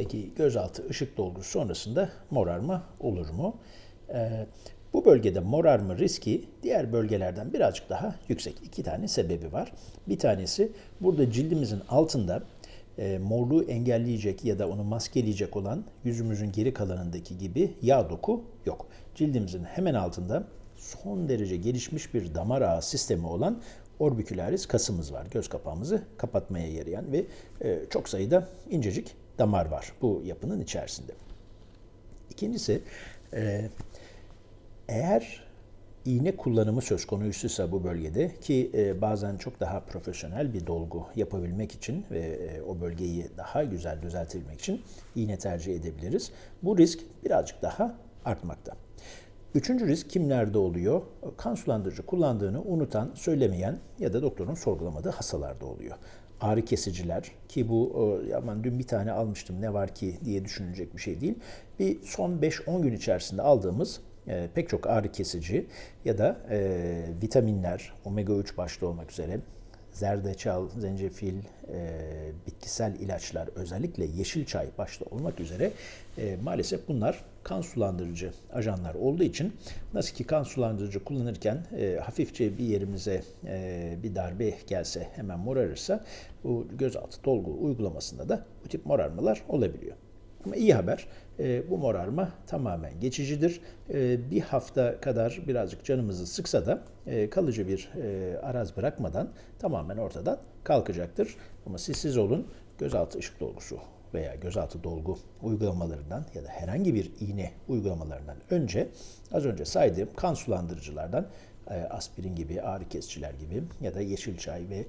Peki gözaltı ışık dolgusu sonrasında morarma olur mu? Ee, bu bölgede morarma riski diğer bölgelerden birazcık daha yüksek. İki tane sebebi var. Bir tanesi burada cildimizin altında e, morluğu engelleyecek ya da onu maskeleyecek olan yüzümüzün geri kalanındaki gibi yağ doku yok. Cildimizin hemen altında son derece gelişmiş bir damar ağı sistemi olan orbicularis kasımız var. Göz kapağımızı kapatmaya yarayan ve e, çok sayıda incecik damar var bu yapının içerisinde. İkincisi e, eğer iğne kullanımı söz konusuysa bu bölgede ki e, bazen çok daha profesyonel bir dolgu yapabilmek için ve e, o bölgeyi daha güzel düzeltebilmek için iğne tercih edebiliriz. Bu risk birazcık daha artmakta. Üçüncü risk kimlerde oluyor? Kan sulandırıcı kullandığını unutan, söylemeyen ya da doktorun sorgulamadığı hastalarda oluyor. Ağrı kesiciler ki bu e, aman dün bir tane almıştım ne var ki diye düşünülecek bir şey değil. Bir son 5-10 gün içerisinde aldığımız e, pek çok ağrı kesici ya da e, vitaminler, omega 3 başta olmak üzere zerdeçal, zencefil, e, bitkisel ilaçlar, özellikle yeşil çay başta olmak üzere e, maalesef bunlar kan sulandırıcı ajanlar olduğu için nasıl ki kan sulandırıcı kullanırken e, hafifçe bir yerimize e, bir darbe gelse hemen morarırsa bu gözaltı dolgu uygulamasında da bu tip morarmalar olabiliyor. Ama iyi haber e, bu morarma tamamen geçicidir. E, bir hafta kadar birazcık canımızı sıksa da e, kalıcı bir araz bırakmadan tamamen ortadan kalkacaktır. Ama siz siz olun gözaltı ışık dolgusu veya gözaltı dolgu uygulamalarından ya da herhangi bir iğne uygulamalarından önce az önce saydığım kan sulandırıcılardan aspirin gibi, ağrı kesiciler gibi ya da yeşil çay ve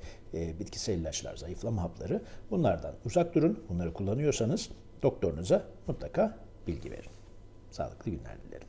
bitkisel ilaçlar, zayıflama hapları bunlardan uzak durun. Bunları kullanıyorsanız doktorunuza mutlaka bilgi verin. Sağlıklı günler dilerim.